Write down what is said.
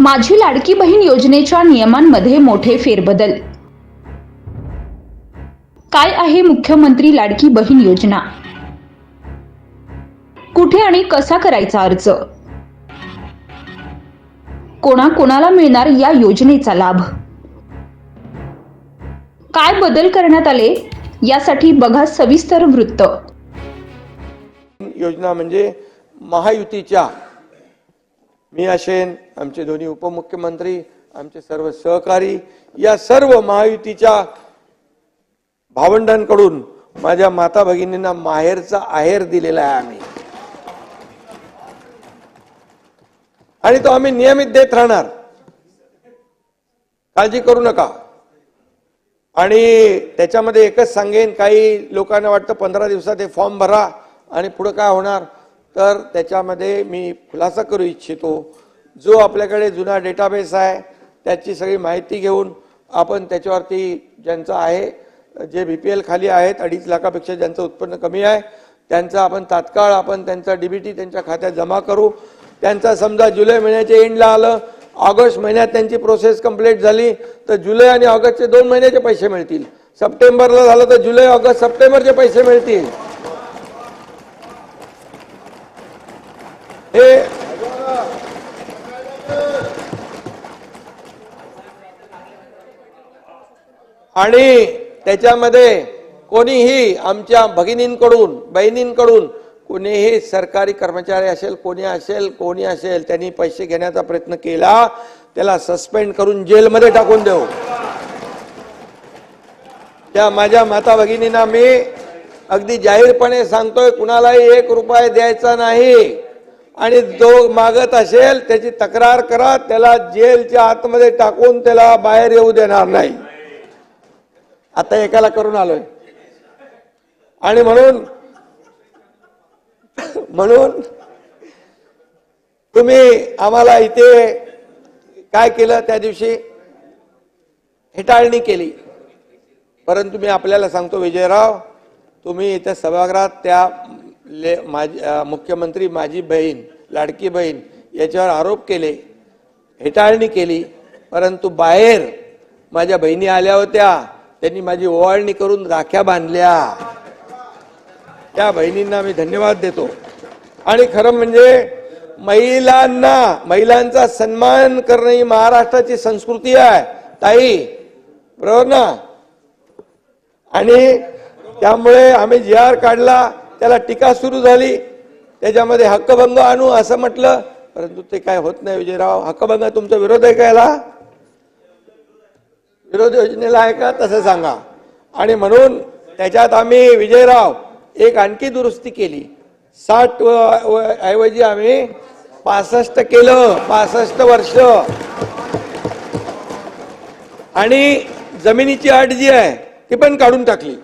माझी लाडकी बहीण योजनेच्या नियमांमध्ये मोठे फेरबदल. काय आहे मुख्यमंत्री लाडकी बहीण योजना? कुठे आणि कसा करायचा अर्ज? कोणाकोणाला मिळणार या योजनेचा लाभ? काय बदल करण्यात आले? यासाठी बघा सविस्तर वृत्त. योजना म्हणजे महायुतीच्या मी असेन आमचे दोन्ही उपमुख्यमंत्री आमचे सर्व सहकारी या सर्व महायुतीच्या भावंडांकडून माझ्या माता भगिनींना माहेरचा आहेर दिलेला आहे आम्ही. आणि तो आम्ही नियमित देत राहणार. काळजी करू नका. आणि त्याच्यामध्ये एकच सांगेन काही लोकांना वाटतं पंधरा दिवसात हे फॉर्म भरा आणि पुढं काय होणार? तर त्याच्यामध्ये मी खुलासा करू इच्छितो. जो आपल्याकडे जुना डेटाबेस आहे त्याची सगळी माहिती घेऊन आपण त्याच्यावरती ज्यांचं आहे जे बी पी एल खाली आहेत अडीच लाखापेक्षा ज्यांचं उत्पन्न कमी आहे त्यांचं आपण तात्काळ आपण त्यांचा डी बी टी त्यांच्या खात्यात जमा करू. त्यांचा समजा जुलै महिन्याच्या एंडला आलं ऑगस्ट महिन्यात त्यांची प्रोसेस कंप्लीट झाली तर जुलै आणि ऑगस्टचे दोन महिन्याचे पैसे मिळतील. सप्टेंबरला झालं तर जुलै ऑगस्ट सप्टेंबरचे पैसे मिळतील. हे आणि त्याच्यामध्ये कोणीही आमच्या भगिनींकडून बहिणींकडून कोणीही सरकारी कर्मचारी असेल कोणी असेल कोणी असेल त्यांनी पैसे घेण्याचा प्रयत्न केला त्याला सस्पेंड करून जेलमध्ये टाकून देऊ. त्या माझ्या माता भगिनींना मी अगदी जाहीरपणे सांगतोय कुणालाही एक रुपये द्यायचा नाही. आणि जो मागत असेल त्याची तक्रार करा त्याला जेलच्या आतमध्ये टाकून त्याला बाहेर येऊ देणार नाही. आता एकाला करून आलोय. आणि म्हणून म्हणून तुम्ही आम्हाला इथे काय केलं त्या दिवशी? हेटाळणी केली. परंतु मी आपल्याला सांगतो विजयराव तुम्ही इथे सभागृहात त्या ले माझी मुख्यमंत्री माझी बहीण लाडकी बहीण याच्यावर आरोप केले हेटाळणी केली परंतु बाहेर माझ्या बहिणी आल्या होत्या त्यांनी माझी ओवाळणी करून राख्या बांधल्या. त्या बहिणींना मी धन्यवाद देतो. आणि खरं म्हणजे महिलांना महिलांचा सन्मान करणं ही महाराष्ट्राची संस्कृती आहे. ताई बरोबर ना आणि त्यामुळे आम्ही जी आर काढला त्याला टीका सुरू झाली. त्याच्यामध्ये हक्कभंग आणू असं म्हटलं. परंतु ते काय होत नाही विजयराव. हक्कभंग तुमचा विरोध आहे का याला? विरोध योजनेला आहे का? तसं सांगा. आणि म्हणून त्याच्यात आम्ही विजयराव एक आणखी दुरुस्ती केली. साठ व- ऐवजी आम्ही पासष्ट केलं. पासष्ट वर्ष. आणि जमिनीची अट जी आहे ती पण काढून टाकली.